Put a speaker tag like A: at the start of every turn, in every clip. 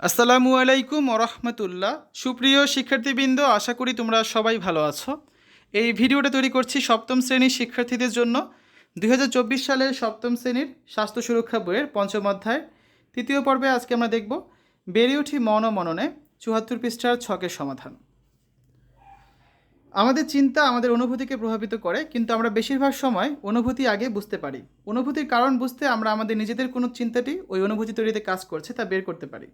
A: আসসালামু আলাইকুম ওরহমতুল্লাহ সুপ্রিয় শিক্ষার্থীবৃন্দ, আশা করি তোমরা সবাই ভালো আছো। এই ভিডিওটা তৈরি করছি সপ্তম শ্রেণির শিক্ষার্থীদের জন্য। দু হাজার চব্বিশ সালের সপ্তম শ্রেণির স্বাস্থ্য সুরক্ষা বইয়ের পঞ্চম অধ্যায়। তৃতীয় পর্বে আজকে আমরা দেখব, বেড়ে উঠি মন মননে চুয়াত্তর পৃষ্ঠার ছকের সমাধান। আমাদের চিন্তা আমাদের অনুভূতিকে প্রভাবিত করে, কিন্তু আমরা বেশিরভাগ সময় অনুভূতি আগে বুঝতে পারি। অনুভূতির কারণ বুঝতে আমরা আমাদের নিজেদের কোনো চিন্তাটি ওই অনুভূতি তৈরিতে কাজ করছে তা বের করতে পারি।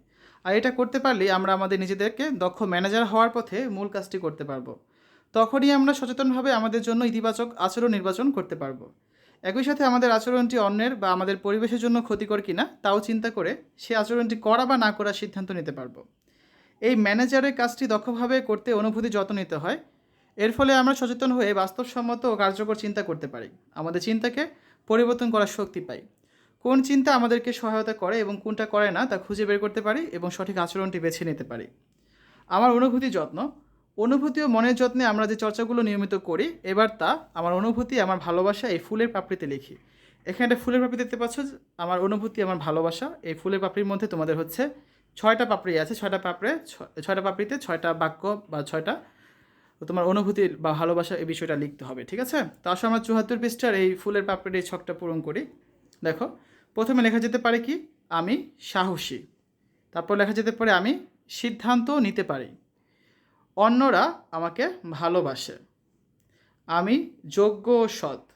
A: আর এটা করতে পারলেই আমরা আমাদের নিজেদেরকে দক্ষ ম্যানেজার হওয়ার পথে মূল কাজটি করতে পারব। তখনই আমরা সচেতনভাবে আমাদের জন্য ইতিবাচক আচরণ নির্বাচন করতে পারব। একই সাথে আমাদের আচরণটি অন্যের বা আমাদের পরিবেশের জন্য ক্ষতিকর কিনা তাও চিন্তা করে সে আচরণটি করা বা না করার সিদ্ধান্ত নিতে পারব। এই ম্যানেজারের কাজটি দক্ষভাবে করতে অনুভূতি যত্ন নিতে হয় এর ফলে আমরা সচেতন হয়ে বাস্তবসম্মত ও কার্যকর চিন্তা করতে পারি। আমাদের চিন্তাকে পরিবর্তন করার শক্তি পাই। কোন চিন্তা আমাদেরকে সহায়তা করে এবং কোনটা করে না তা খুঁজে বের করতে পারি এবং সঠিক আচরণটি বেছে নিতে পারি। আমার অনুভূতি যত্ন। অনুভূতি ও মনের যত্নে আমরা যে চর্চাগুলো নিয়মিত করি, এবার তা আমার অনুভূতি, আমার ভালোবাসা এই ফুলের পাপড়িতে লিখি। এখানে একটা ফুলের পাপড়ি দেখতে পাচ্ছ? আমার অনুভূতি, আমার ভালোবাসা এই ফুলের পাপড়ির মধ্যে তোমাদের হচ্ছে ছয়টা পাপড়ি আছে। ছয়টা পাপড়ে ছয়টা পাপড়িতে ছয়টা বাক্য বা ছয়টা তো তোমার অনুভূতি বা ভালোবাসা এই বিষয়টা লিখতে হবে, ঠিক আছে? তো আসলে আমরা চুহাত্তর পৃষ্ঠার এই ফুলের পাপড়ির এই ছকটা পূরণ করি। দেখো, প্রথমে লেখা যেতে পারে কি? আমি সাহসী। তারপর লেখা যেতে পারে আমি সিদ্ধান্ত নিতে পারি। অন্যরা আমাকে ভালোবাসে। আমি যোগ্য ও সৎ।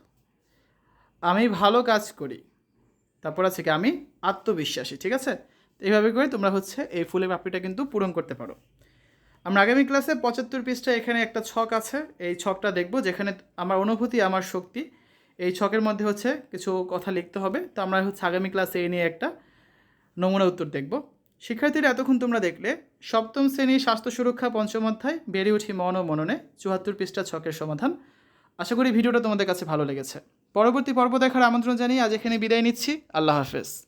A: আমি ভালো কাজ করি। তারপর আছে কি? আমি আত্মবিশ্বাসী, ঠিক আছে? এইভাবে করে তোমরা হচ্ছে এই ফুলের পাপড়িটা কিন্তু পূরণ করতে পারো। আমরা আগামী ক্লাসে পঁচাত্তর পৃষ্ঠা এখানে একটা ছক আছে। এই ছকটা দেখব যেখানে আমার অনুভূতি, আমার শক্তি। এই ছকের মধ্যে হচ্ছে কিছু কথা লিখতে হবে। তো আমরা হচ্ছে আগামী ক্লাসে এই নিয়ে একটা নমুনা উত্তর দেখব। শিক্ষার্থীরা, এতক্ষণ তোমরা দেখলে, সপ্তম শ্রেণির স্বাস্থ্য সুরক্ষা পঞ্চম অধ্যায়, বেড়ে উঠি মন ও মননে, চুয়াত্তর পৃষ্ঠা ছকের সমাধান। আশা করি ভিডিওটা তোমাদের কাছে ভালো লেগেছে। পরবর্তী পর্ব দেখার আমন্ত্রণ জানিয়ে আজ এখানে বিদায় নিচ্ছি। আল্লাহ হাফেজ।